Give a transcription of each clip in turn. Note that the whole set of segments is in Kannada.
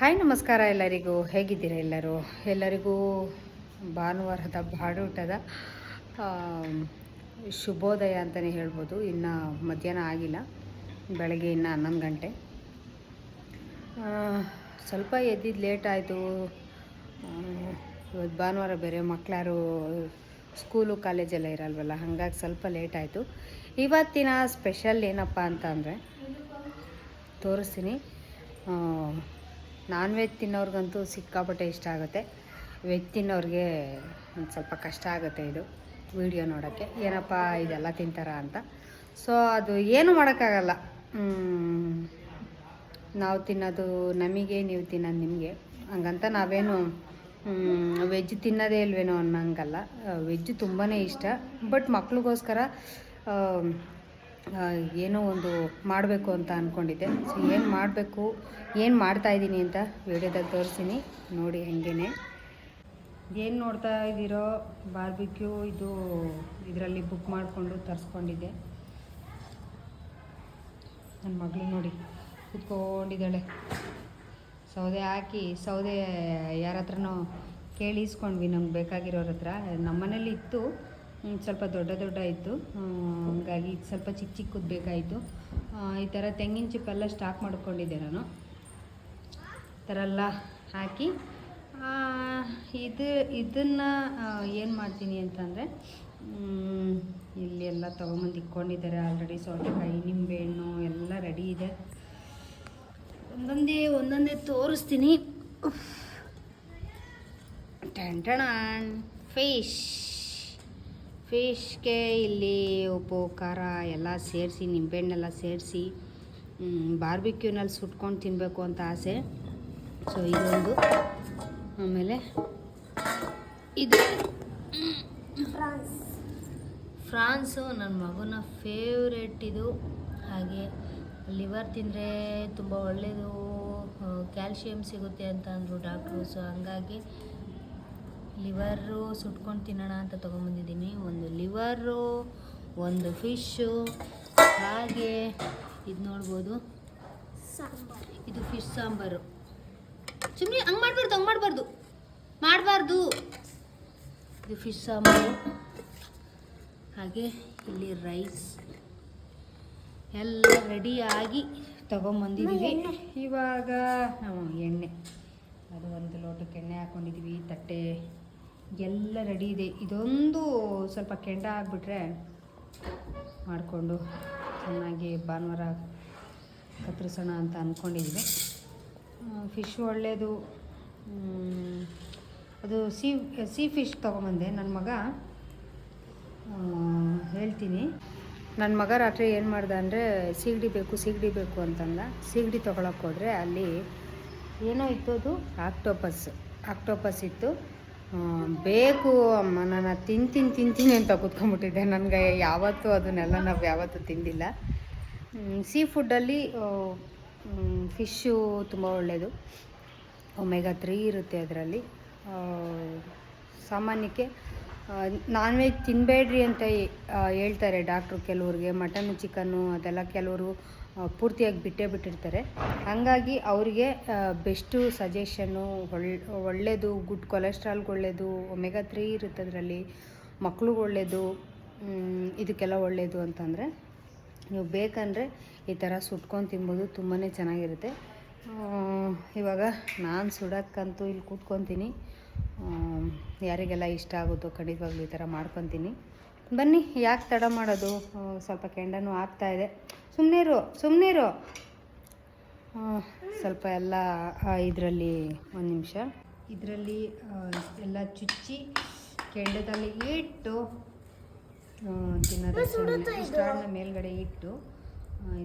ಹಾಯ್, ನಮಸ್ಕಾರ ಎಲ್ಲರಿಗೂ. ಹೇಗಿದ್ದೀರಾ ಎಲ್ಲರೂ? ಎಲ್ಲರಿಗೂ ಭಾನುವಾರದ ಬಾಡೂಟದ ಶುಭೋದಯ ಅಂತಲೇ ಹೇಳ್ಬೋದು. ಇನ್ನು ಮಧ್ಯಾಹ್ನ ಆಗಿಲ್ಲ. ಬೆಳಗ್ಗೆ ಇನ್ನು ಹನ್ನೊಂದು ಗಂಟೆ. ಸ್ವಲ್ಪ ಎದ್ದಿದ್ದು ಲೇಟ್ ಆಯಿತು. ಇವತ್ತು ಭಾನುವಾರ ಬೇರೆ ಮಕ್ಕಳಾರು ಸ್ಕೂಲು ಕಾಲೇಜೆಲ್ಲ ಇರಲ್ವಲ್ಲ, ಹಾಗಾಗಿ ಸ್ವಲ್ಪ ಲೇಟ್ ಆಯಿತು. ಇವತ್ತಿನ ಸ್ಪೆಷಲ್ ಏನಪ್ಪ ಅಂತ ಅಂದರೆ ತೋರಿಸ್ತೀನಿ ನಾನ್ ವೆಜ್ ತಿನ್ನೋರ್ಗಂತೂ ಸಿಕ್ಕಾಪಟ್ಟೆ ಇಷ್ಟ ಆಗುತ್ತೆ. ವೆಜ್ ತಿನ್ನೋರಿಗೆ ಒಂದು ಸ್ವಲ್ಪ ಕಷ್ಟ ಆಗುತ್ತೆ ಇದು ವಿಡಿಯೋ ನೋಡೋಕ್ಕೆ. ಏನಪ್ಪ ಇದೆಲ್ಲ ತಿಂತಾರ ಅಂತ. ಸೊ ಅದು ಏನು ಮಾಡೋಕ್ಕಾಗಲ್ಲ. ನಾವು ತಿನ್ನೋದು ನಮಗೆ, ನೀವು ತಿನ್ನೋದು ನಿಮಗೆ. ಹಂಗಂತ ನಾವೇನು ವೆಜ್ ತಿನ್ನೋದೇ ಇಲ್ವೇನೋ ಅನ್ನಂಗಲ್ಲ. ವೆಜ್ ತುಂಬಾ ಇಷ್ಟ. ಬಟ್ ಮಕ್ಳಿಗೋಸ್ಕರ ಏನೋ ಒಂದು ಮಾಡಬೇಕು ಅಂತ ಅಂದ್ಕೊಂಡಿದ್ದೆ ಸೊ ಏನು ಮಾಡಬೇಕು, ಏನು ಮಾಡ್ತಾಯಿದ್ದೀನಿ ಅಂತ ವಿಡಿಯೋದಾಗ ತೋರಿಸ್ತೀನಿ. ನೋಡಿ ಹಂಗೇನೆ. ಏನು ನೋಡ್ತಾ ಇದ್ದೀರೋ ಬಾರ್ಬಿಕ್ಯೂ ಇದು ಇದರಲ್ಲಿ ಬುಕ್ ಮಾಡಿಕೊಂಡು ತರಿಸ್ಕೊಂಡಿದ್ದೆ. ನನ್ನ ಮಗಳು ನೋಡಿ, ಕೂತ್ಕೊಂಡಿದ್ದಾಳೆ. ಸೌದೆ ಹಾಕಿ, ಸೌದೆ ಯಾರ ಹತ್ರನೋ ಕೇಳಿಸ್ಕೊಂಡ್ವಿ ನಮ್ಗೆ ಬೇಕಾಗಿರೋರ ಹತ್ರ. ನಮ್ಮನೇಲಿ ಇತ್ತು. ಸ್ವಲ್ಪ ದೊಡ್ಡ ದೊಡ್ಡ ಇತ್ತು ಹಾಗಾಗಿ ಸ್ವಲ್ಪ ಚಿಕ್ಕ ಚಿಕ್ಕದು ಬೇಕಾಯಿತು. ಈ ಥರ ತೆಂಗಿನ ಚಿಪ್ಪೆಲ್ಲ ಸ್ಟಾಕ್ ಮಾಡಿಕೊಂಡಿದ್ದೆ ನಾನು. ಈ ಥರ ಎಲ್ಲ ಹಾಕಿ ಇದು, ಇದನ್ನು ಏನು ಮಾಡ್ತೀನಿ ಅಂತಂದರೆ ಇಲ್ಲಿ ಎಲ್ಲ ತೊಗೊಂಬಂದು ಇಟ್ಕೊಂಡಿದ್ದಾರೆ ಆಲ್ರೆಡಿ ಸೌತೆಕಾಯಿ, ನಿಂಬೆಹಣ್ಣು ಎಲ್ಲ ರೆಡಿ ಇದೆ. ಒಂದೊಂದೇ ಒಂದೊಂದೇ ತೋರಿಸ್ತೀನಿ. ಟೆಂಟಣಾನ್ ಫಿಶ್ ಫಿಶ್ಗೆ ಇಲ್ಲಿ ಉಪ್ಪು ಖಾರ ಎಲ್ಲ ಸೇರಿಸಿ ನಿಂಬೆಹಣ್ಣೆಲ್ಲ ಸೇರಿಸಿ ಬಾರ್ಬಿಕ್ಯೂನಲ್ಲಿ ಸುಟ್ಕೊಂಡು ತಿನ್ನಬೇಕು ಅಂತ ಆಸೆ. ಸೊ ಇದೊಂದು. ಆಮೇಲೆ ಇದು. ಫ್ರಾನ್ಸು. ನನ್ನ ಮಗನ ಫೇವ್ರೆಟ್ ಇದು. ಹಾಗೆ ಲಿವರ್ ತಿಂದರೆ ತುಂಬ ಒಳ್ಳೆಯದು ಕ್ಯಾಲ್ಶಿಯಂ ಸಿಗುತ್ತೆ ಅಂತ ಅಂದರು ಡಾಕ್ಟ್ರು. ಸೊ ಹಂಗಾಗಿ ಲಿವರು ಸುಟ್ಕೊಂಡು ತಿನ್ನೋಣ ಅಂತ ತೊಗೊಂಬಂದಿದ್ದೀನಿ. ಒಂದು ಲಿವರು ಒಂದು ಫಿಶ್ಶು, ಹಾಗೆ ಇದು ನೋಡ್ಬೋದು. ಇದು ಫಿಶ್ ಸಾಂಬಾರು. ಸುಮ್ಮನೆ ಹಂಗೆ ಮಾಡಬಾರ್ದು ಹಂಗೆ ಮಾಡಬಾರ್ದು. ಮಾಡಬಾರ್ದು. ಇದು ಫಿಶ್ ಸಾಂಬಾರು. ಹಾಗೆ ಇಲ್ಲಿ ರೈಸ್. ಎಲ್ಲ ರೆಡಿಯಾಗಿ ತೊಗೊಂಬಂದಿದ್ದೀವಿ. ಇವಾಗ ಎಣ್ಣೆ. ಅದು ಒಂದು ಲೋಟಕ್ಕೆ ಎಣ್ಣೆ ಹಾಕ್ಕೊಂಡಿದ್ದೀವಿ ತಟ್ಟೆ ಎಲ್ಲ ರೆಡಿ ಇದೆ. ಇದೊಂದು ಸ್ವಲ್ಪ ಕೆಂಡ ಆಗಿಬಿಟ್ರೆ ಮಾಡಿಕೊಂಡು ಚೆನ್ನಾಗಿ ಭಾನುವಾರ ಕತ್ತರಿಸೋಣ ಅಂತ ಅಂದ್ಕೊಂಡಿದ್ವಿ ಫಿಶ್ ಒಳ್ಳೆಯದು ಅದು ಸೀ ಸೀ ಫಿಶ್ ತೊಗೊಂಬಂದೆ ನನ್ನ ಮಗ. ಹೇಳ್ತೀನಿ. ನನ್ನ ಮಗ ರಾತ್ರಿ ಏನು ಮಾಡ್ದೆ ಅಂದರೆ ಸೀಗಡಿ ಬೇಕು ಸೀಗಡಿ ಬೇಕು ಅಂತಂದ. ಸೀಗಡಿ ತೊಗೊಳಕ್ಕೆ ಹೋದರೆ ಅಲ್ಲಿ ಏನೋ ಇತ್ತು ಅದು? ಆಕ್ಟೋಪಸ್ ಆಕ್ಟೋಪಸ್ ಇತ್ತು. ಬೇಕು ಅಮ್ಮ. ನಾನು ತಿಂತೀನಿ ತಿಂತೀನಿ ಅಂತ ಕೂತ್ಕೊಂಡ್ಬಿಟ್ಟಿದ್ದೆ. ನನಗೆ ಯಾವತ್ತೂ ಅದನ್ನೆಲ್ಲ ನಾವು ಯಾವತ್ತೂ ತಿಂದಿಲ್ಲ. ಸೀ ಫುಡ್ಡಲ್ಲಿ ಫಿಶ್ಶು ತುಂಬ ಒಳ್ಳೆಯದು ಒಮೆಗಾ ತ್ರೀ ಇರುತ್ತೆ ಅದರಲ್ಲಿ. ಸಾಮಾನ್ಯಕ್ಕೆ ನಾನ್ ವೆಜ್ ತಿನ್ನಬೇಡ್ರಿ ಅಂತ ಹೇಳ್ತಾರೆ ಡಾಕ್ಟ್ರು ಕೆಲವ್ರಿಗೆ. ಮಟನ್ ಚಿಕನ್ನು ಅದೆಲ್ಲ ಕೆಲವರು ಪೂರ್ತಿಯಾಗಿ ಬಿಟ್ಟೇ ಬಿಟ್ಟಿರ್ತಾರೆ. ಹಾಗಾಗಿ ಅವರಿಗೆ ಬೆಸ್ಟು ಸಜೆಷನ್ನು ಒಳ್ಳೆ ಒಳ್ಳೆಯದು ಗುಡ್ ಕೊಲೆಸ್ಟ್ರಾಲ್ಗೆ ಒಳ್ಳೆಯದು ಒಮೆಗಾ ತ್ರೀ ಇರುತ್ತೆ ಅದರಲ್ಲಿ ಮಕ್ಳಿಗೆ ಒಳ್ಳೆಯದು ಇದಕ್ಕೆಲ್ಲ ಒಳ್ಳೆಯದು ಅಂತಂದರೆ, ನೀವು ಬೇಕಂದರೆ ಈ ಥರ ಸುಟ್ಕೊಂಡು ತಿನ್ಬೋದು ತುಂಬಾ ಚೆನ್ನಾಗಿರುತ್ತೆ. ಇವಾಗ ನಾನು ಸುಡೋಕ್ಕಂತೂ ಇಲ್ಲಿ ಕೂತ್ಕೊತೀನಿ. ಯಾರಿಗೆಲ್ಲ ಇಷ್ಟ ಆಗುತ್ತೋ ಖಂಡಿತವಾಗ್ಲೂ ಈ ಥರ ಮಾಡ್ಕೊತೀನಿ. ಬನ್ನಿ ಯಾಕೆ ತಡ ಮಾಡೋದು? ಸ್ವಲ್ಪ ಕೆಂಡನೂ ಇರು ಸುಮ್ಮನೆ ಇರು. ಸ್ವಲ್ಪ ಎಲ್ಲ ಇದರಲ್ಲಿ ಒಂದು ನಿಮಿಷ. ಇದರಲ್ಲಿ ಎಲ್ಲ ಚುಚ್ಚಿ ಕೆಂಡದಲ್ಲಿ ಇಟ್ಟು ತಿನ್ನೋದು ಸ್ಟಾರ್ನ ಮೇಲ್ಗಡೆ ಇಟ್ಟು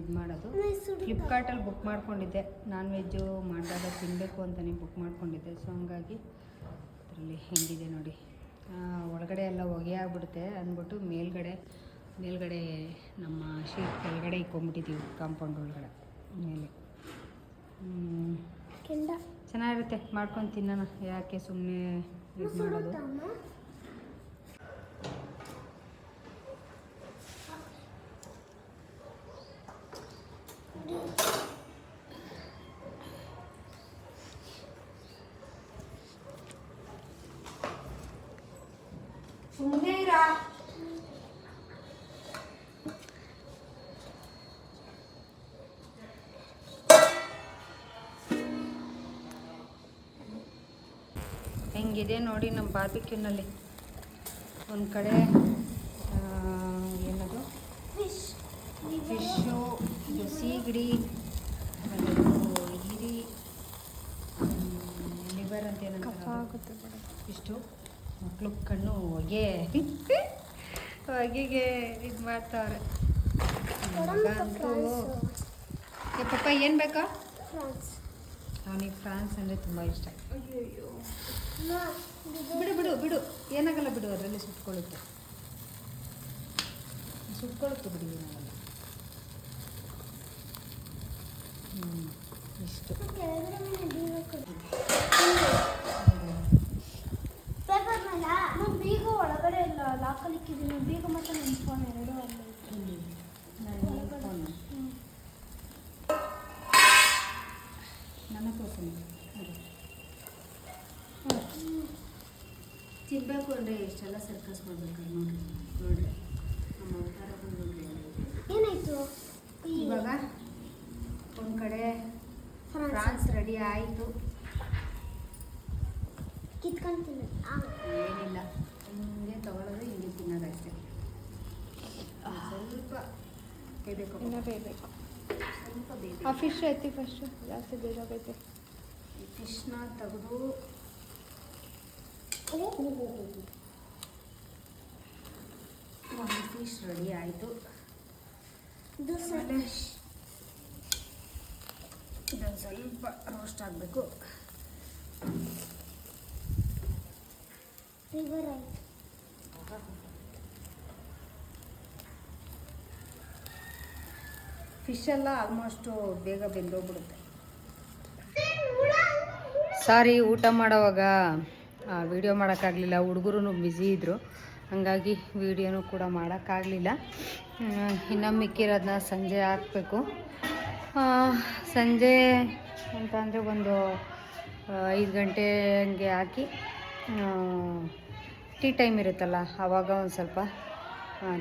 ಇದು ಮಾಡೋದು. ಫ್ಲಿಪ್ಕಾರ್ಟಲ್ಲಿ ಬುಕ್ ಮಾಡ್ಕೊಂಡಿದ್ದೆ. ನಾನ್ ವೆಜ್ಜು ಮಾಡಿದಾಗ ತಿನ್ನಬೇಕು ಅಂತಲೇ ಬುಕ್ ಮಾಡ್ಕೊಂಡಿದ್ದೆ. ಸೊ ಹಂಗಾಗಿ ಅದರಲ್ಲಿ ಹೆಂಗಿದೆ ನೋಡಿ. ಒಳಗಡೆ ಎಲ್ಲ ಹೊಗೆ ಆಗ್ಬಿಡುತ್ತೆ ಅಂದ್ಬಿಟ್ಟು ಮೇಲ್ಗಡೆ ಮೇಲ್ಗಡೆ ನಮ್ಮ ಶೀಟ್ ಕೆಳಗಡೆ ಇಕ್ಕೊಂಬಿಟ್ಟಿದ್ದೀವಿ ಕಾಂಪೌಂಡ್ ಒಳಗಡೆ ಮೇಲೆ. ಚೆನ್ನಾಗಿರುತ್ತೆ ಮಾಡ್ಕೊಂಡು ತಿನ್ನೋಣ. ಯಾಕೆ ಸುಮ್ಮನೆ ಇದು ಮಾಡೋದು? ಸುಮ್ಮನೆ ಇರಾ ಹೆಂಗಿದೆ ನೋಡಿ ನಮ್ಮ ಬಾರ್ಬಿಕ್ಯೂನಲ್ಲಿ. ಒಂದು ಕಡೆ ಏನದು? ಫಿಶು. ಇದು ಸೀಗಡಿ ಹಿರಿ ಲಿವರ್ ಅಂತ ಏನಂತ ಇಷ್ಟು? ಮಕ್ಕಳು ಕಣ್ಣು ಹೊಗೆ. ಹೊಗೆಗೆ ಇದು ಮಾಡ್ತಾವ್ರೆ. ಏ ಪಪ್ಪ ಏನು ಬೇಕಾ? ಅವನಿಗೆ ಫ್ರಾನ್ಸ್ ಅಂದರೆ ತುಂಬ ಇಷ್ಟ. ಬಿಡು ಬಿಡು ಬಿಡು. ಏನಾಗಲ್ಲ ಬಿಡು ಅದರಲ್ಲಿ ಸುಟ್ಕೊಳ್ಳುತ್ತೆ. ಸುಟ್ಕೊಳ್ಳುತ್ತೆ ಬಿಡಿ ಏನಾಗಲ್ಲ. ಹ್ಞೂ ಇಷ್ಟು ಪೇಪರ್ ಮೇಲೆ ನಾನು ಬೀಗ ಒಳಗಡೆ ಇಲ್ಲ ಲಾಕಲ್ಲಿ ಇಕ್ಕಿದ್ದೀನಿ ಬೀಗ ಮತ್ತು ನನ್ನ ಫೋನ್ ಎರಡು ಅಲ್ಲೇ ಇತ್ತು. ಇಲ್ಲಿ ನಾನು ಫೋನು ಹ್ಮ್. ನನ್ನ ತೋರ್ಸು ಅಂದರೆ ಎಷ್ಟೆಲ್ಲ ಸರ್ಕಸ್ ಮಾಡ್ಬೇಕು ನೋಡ್ರಿ ನೋಡ್ರಿ. ನಮ್ಮ ಅವತಾರ ನೋಡ್ರಿ. ಏನಾಯ್ತು? ಇವಾಗ ಒಂದು ಕಡೆ ಫ್ರಾನ್ಸ್. ರೆಡಿ ಆಯಿತು. ಕಿತ್ಕೊಂತೀನಿ ಆ, ಏನಿಲ್ಲ ಹಿಂಗೆ ತಗೊಳ್ಳೋದು ಹಿಂಗೆ ತಿನ್ನೋದಷ್ಟೇ ಸ್ವಲ್ಪ ಬೇಯಬೇಕು. ಇನ್ನೂ ಬೇಯಬೇಕು. ಸ್ವಲ್ಪ ಆ ಫಿಶ್ ಐತಿ ಫಸ್ಟು ಜಾಸ್ತಿ ಬೇಜಾಗೈತೆ ಈ ಫಿಶ್ನ ತೆಗೆದು ಒಂದು ಫಿಶ್ ರೆಡಿ ಆಯಿತು ಇದೊಂದು ಸ್ವಲ್ಪ ರೋಸ್ಟ್ ಆಗಬೇಕು ಫಿಶ್ ಎಲ್ಲ ಆಲ್ಮೋಸ್ಟು ಬೇಗ ಬೆಂದೋಗ್ಬಿಡುತ್ತೆ. ಸಾರಿ ಊಟ ಮಾಡೋವಾಗ ವಿಡಿಯೋ ಮಾಡೋಕ್ಕಾಗಲಿಲ್ಲ. ಹುಡುಗರು ಬ್ಯುಸಿ ಇದ್ದರು ಹಾಗಾಗಿ ವಿಡಿಯೋನೂ ಕೂಡ ಮಾಡೋಕ್ಕಾಗಲಿಲ್ಲ. ಇನ್ನು ಮಿಕ್ಕಿರೋದನ್ನ ಸಂಜೆ ಹಾಕಬೇಕು. ಸಂಜೆ ಅಂತ ಅಂದರೆ ಒಂದು ಐದು ಗಂಟೆ ಹಂಗೆ ಹಾಕಿ ಟೀ ಟೈಮ್ ಇರುತ್ತಲ್ಲ ಆವಾಗ ಒಂದು ಸ್ವಲ್ಪ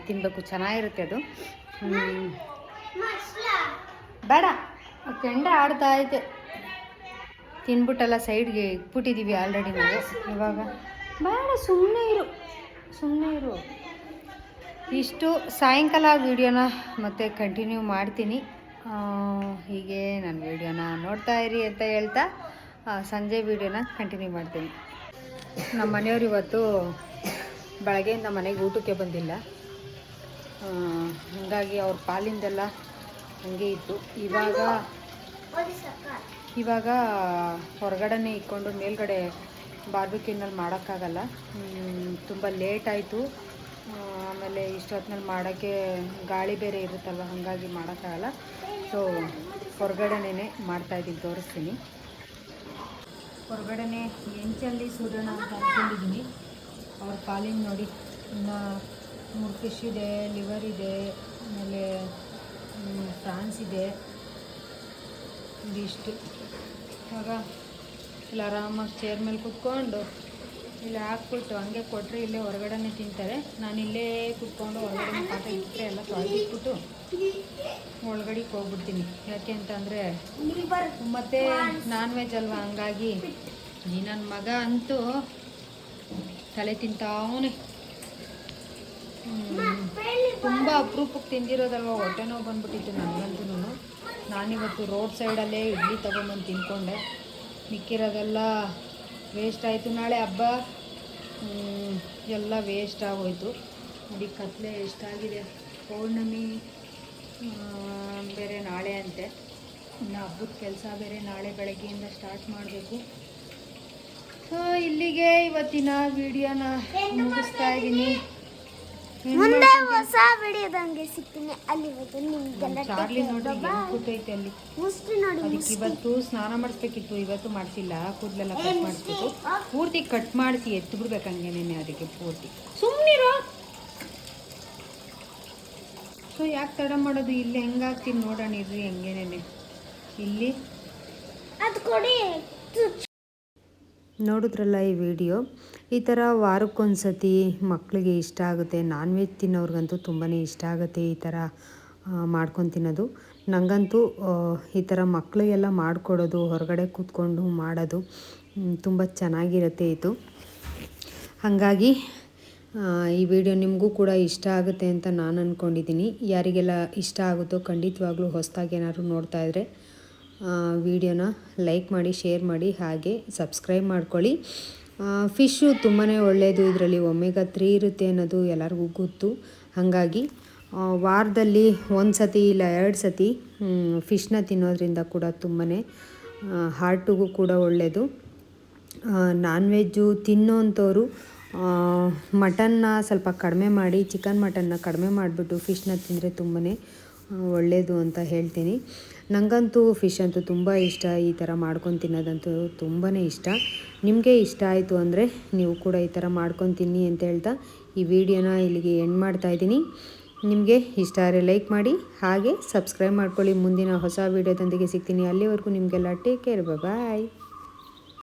ತಿನ್ನಬೇಕು ಚೆನ್ನಾಗಿರುತ್ತೆ ಅದು. ಬೇಡ. ಕೆಂಡ ಆಡ್ತಾ ಐತೆ. ತಿನ್ಬಿಟ್ಟೆಲ್ಲ ಸೈಡ್ಗೆ ಇಟ್ಬಿಟ್ಟಿದ್ದೀವಿ ಆಲ್ರೆಡಿ ನಾವು. ಇವಾಗ ಬೇಡ ಸುಮ್ಮನೆ ಇರು ಸುಮ್ಮನೆ ಇರು. ಇಷ್ಟು ಸಾಯಂಕಾಲ ವೀಡಿಯೋನ ಮತ್ತೆ ಕಂಟಿನ್ಯೂ ಮಾಡ್ತೀನಿ. ಹೀಗೆ ನಾನು ವೀಡಿಯೋನ ನೋಡ್ತಾ ಇರಿ ಅಂತ ಹೇಳ್ತಾ ಸಂಜೆ ವೀಡಿಯೋನ ಕಂಟಿನ್ಯೂ ಮಾಡ್ತೀನಿ. ನಮ್ಮ ಮನೆಯವರು ಇವತ್ತು ಬೆಳಗ್ಗೆಯಿಂದ ಮನೆಗೆ ಊಟಕ್ಕೆ ಬಂದಿಲ್ಲ. ಹಾಗಾಗಿ ಅವ್ರ ಪಾಲಿಂದೆಲ್ಲ ಹಂಗೆ ಇತ್ತು. ಇವಾಗ ಇವಾಗ ಹೊರಗಡೆನೇ ಇಕ್ಕೊಂಡು ಮೇಲ್ಗಡೆ ಬಾರ್ಬಿಕ್ಯೂನಲ್ಲಿ ಮಾಡೋಕ್ಕಾಗಲ್ಲ. ತುಂಬ ಲೇಟ್ ಆಯಿತು. ಆಮೇಲೆ ಇಷ್ಟೊತ್ತಿನಲ್ಲಿ ಮಾಡೋಕ್ಕೆ ಗಾಳಿ ಬೇರೆ ಇರುತ್ತಲ್ವ, ಹಾಗಾಗಿ ಮಾಡೋಕ್ಕಾಗಲ್ಲ. ಸೊ ಹೊರಗಡೆನೇ ಮಾಡ್ತಾಯಿದ್ದೀನಿ ತೋರಿಸ್ತೀನಿ. ಹೊರಗಡೆನೆ ಎಂಚಲ್ಲಿ ಸೂರ್ಯನ ಅಂತ ಅಂದ್ಕೊಂಡಿದ್ದೀನಿ ಅವ್ರ ಕಾಲಿಂಗ್ ನೋಡಿ, ಇನ್ನು ಮೂರು ಫಿಶ್ ಇದೆ ಲಿವರ್ ಇದೆ, ಆಮೇಲೆ ಫ್ರಾನ್ಸ್ ಇದೆ. ಇದಿಷ್ಟು. ಇವಾಗ ಇಲ್ಲಿ ಆರಾಮಾಗಿ ಚೇರ್ ಮೇಲೆ ಕುತ್ಕೊಂಡು ಇಲ್ಲಿ ಹಾಕ್ಬಿಟ್ಟು ಹಂಗೆ ಕೊಟ್ಟರೆ ಇಲ್ಲೇ ಹೊರಗಡೆನೆ ತಿಂತಾರೆ. ನಾನು ಇಲ್ಲೇ ಕುತ್ಕೊಂಡು ಹೊರಗಡೆ ಪಾಠ ಇಟ್ಟರೆ ಎಲ್ಲ ತೊಳೆದಿಟ್ಬಿಟ್ಟು ಒಳಗಡೆಗೆ ಹೋಗ್ಬಿಡ್ತೀನಿ. ಯಾಕೆ ಅಂತಂದರೆ ಮತ್ತು ನಾನ್ ವೆಜ್ ಅಲ್ವಾ? ಹಂಗಾಗಿ ಈ ನನ್ನ ಮಗ ಅಂತೂ ತಲೆ ತಿಂತಾವನೆ. ತುಂಬ ಅಪರೂಪಕ್ಕೆ ತಿಂದಿರೋದಲ್ವ? ಹೊಟ್ಟೆ ನೋವು ಬಂದ್ಬಿಟ್ಟಿತ್ತು ನನಗಂತೂ ನಾನಿವತ್ತು ರೋಡ್ ಸೈಡಲ್ಲೇ ಇಡ್ಲಿ ತೊಗೊಂಬಂದು ತಿನ್ಕೊಂಡೆ ಮಿಕ್ಕಿರೋದೆಲ್ಲ ವೇಸ್ಟ್ ಆಯಿತು. ನಾಳೆ ಹಬ್ಬ. ಎಲ್ಲ ವೇಸ್ಟ್ ಆಗೋಯ್ತು. ನೋಡಿ ಕತ್ಲೆ ಎಷ್ಟಾಗಿದೆ ಪೌರ್ಣಮಿ ಬೇರೆ ನಾಳೆ ಅಂತೆ. ಇನ್ನು ಹಬ್ಬದ ಕೆಲಸ ಬೇರೆ ನಾಳೆ ಬೆಳಗ್ಗೆಯಿಂದ ಸ್ಟಾರ್ಟ್ ಮಾಡಬೇಕು. ಸೊ ಇಲ್ಲಿಗೆ ಇವತ್ತಿನ ವಿಡಿಯೋನ ಮುಗಿಸ್ತಾ ಇದ್ದೀನಿ. ಮುಂದೆ ಹೊಸ ವಿಡಿಯೋದಂಗೆ ಸಿಗ್ತೀನಿ. ಅಲ್ಲಿವರೆಗೂ ನಿಮ್ಗೆಲ್ಲ ಚಾರ್ಲಿ ನೋಡಿ ಹೆಂಗ್ ಕೂತೈತೆ ಅಲ್ಲಿ. ಮುಷ್ಟಿ ನೋಡಿ ಅದಕ್ಕೆ ಇವತ್ತು ಸ್ನಾನ ಮಾಡಿಸ್ಬೇಕಿತ್ತು. ಇವತ್ತು ಮಾಡಿಸಿಲ್ಲ. ಕೂದಲೆಲ್ಲ ಕಟ್ ಮಾಡಿಸ್ಬೇಕು ಪೂರ್ತಿ ಕಟ್ ಮಾಡಿಸಿ ಎತ್ತು ಬಿಡ್ಬೇಕು ಹಂಗೇನೆ ಅದಕ್ಕೆ ಪೂರ್ತಿ. ಸುಮ್ಮನಿರೋ ಸೊ ಯಾಕೆ ತಡ ಮಾಡೋದು? ಇಲ್ಲಿ ಹೆಂಗಾಗ್ತೀನಿ ನೋಡೋಣ ಇರ್ರಿ ಹೆಂಗೇನೆ ಇಲ್ಲಿ. ಅದು ಕೊಡಿ. ನೋಡಿದ್ರಲ್ಲ ಈ ವಿಡಿಯೋ. ಈ ಥರ ವಾರಕ್ಕೊಂದು ಸತಿ ಮಕ್ಕಳಿಗೆ ಇಷ್ಟ ಆಗುತ್ತೆ ನಾನ್ ವೆಜ್ ತಿನ್ನೋರ್ಗಂತೂ ತುಂಬಾ ಇಷ್ಟ ಆಗುತ್ತೆ ಈ ಥರ ಮಾಡ್ಕೊಂಡು ತಿನ್ನೋದು. ನನಗಂತೂ ಈ ಥರ ಮಕ್ಕಳಿಗೆಲ್ಲ ಮಾಡಿಕೊಡೋದು, ಹೊರಗಡೆ ಕೂತ್ಕೊಂಡು ಮಾಡೋದು ತುಂಬ ಚೆನ್ನಾಗಿರುತ್ತೆ ಇದು. ಹಾಗಾಗಿ ಈ ವಿಡಿಯೋ ನಿಮಗೂ ಕೂಡ ಇಷ್ಟ ಆಗುತ್ತೆ ಅಂತ ನಾನು ಅಂದ್ಕೊಂಡಿದ್ದೀನಿ ಯಾರಿಗೆಲ್ಲ ಇಷ್ಟ ಆಗುತ್ತೋ ಖಂಡಿತವಾಗ್ಲೂ ಹೊಸದಾಗಿ ಏನಾದ್ರು ನೋಡ್ತಾ ವಿಡಿಯೋನ ಲೈಕ್ ಮಾಡಿ ಶೇರ್ ಮಾಡಿ, ಹಾಗೆ ಸಬ್ಸ್ಕ್ರೈಬ್ ಮಾಡ್ಕೊಳ್ಳಿ. ಫಿಶ್ಶು ತುಂಬಾ ಒಳ್ಳೆಯದು ಇದರಲ್ಲಿ ಒಮೆಗಾ ತ್ರೀ ಇರುತ್ತೆ ಅನ್ನೋದು ಎಲ್ಲರಿಗೂ ಗೊತ್ತು. ಹಾಗಾಗಿ ವಾರದಲ್ಲಿ ಒಂದು ಸತಿ ಇಲ್ಲ ಎರಡು ಸತಿ ಫಿಶ್ನ ತಿನ್ನೋದ್ರಿಂದ ಕೂಡ ತುಂಬಾ ಹಾರ್ಟಿಗೂ ಕೂಡ ಒಳ್ಳೆಯದು ನಾನ್ ವೆಜ್ಜು ತಿನ್ನೋಂಥವ್ರು ಮಟನ್ನ ಸ್ವಲ್ಪ ಕಡಿಮೆ ಮಾಡಿ ಚಿಕನ್ ಮಟನ್ನ ಕಡಿಮೆ ಮಾಡಿಬಿಟ್ಟು ಫಿಶ್ನ ತಿಂದರೆ ತುಂಬಾ ಒಳ್ಳೆಯದು ಅಂತ ಹೇಳ್ತೀನಿ. ನನಗಂತೂ ಫಿಶ್ ಅಂತೂ ತುಂಬ ಇಷ್ಟ. ಈ ಥರ ಮಾಡ್ಕೊಂಡು ತಿನ್ನೋದಂತೂ ತುಂಬಾ ಇಷ್ಟ. ನಿಮಗೆ ಇಷ್ಟ ಆಯಿತು ಅಂದರೆ ನೀವು ಕೂಡ ಈ ಥರ ಮಾಡ್ಕೊಂಡು ತಿನ್ನಿ ಅಂತ ಹೇಳ್ತಾ ಈ ವಿಡಿಯೋನ ಇಲ್ಲಿಗೆ ಎಂಡ್ ಮಾಡ್ತಾ ಇದ್ದೀನಿ. ನಿಮಗೆ ಇಷ್ಟ ಆದರೆ ಲೈಕ್ ಮಾಡಿ, ಹಾಗೆ ಸಬ್ಸ್ಕ್ರೈಬ್ ಮಾಡ್ಕೊಳ್ಳಿ. ಮುಂದಿನ ಹೊಸ ವೀಡಿಯೋದೊಂದಿಗೆ ಸಿಗ್ತೀನಿ. ಅಲ್ಲಿವರೆಗೂ ನಿಮಗೆಲ್ಲ ಟೇಕ್ ಕೇರ್ ಬಾಯ್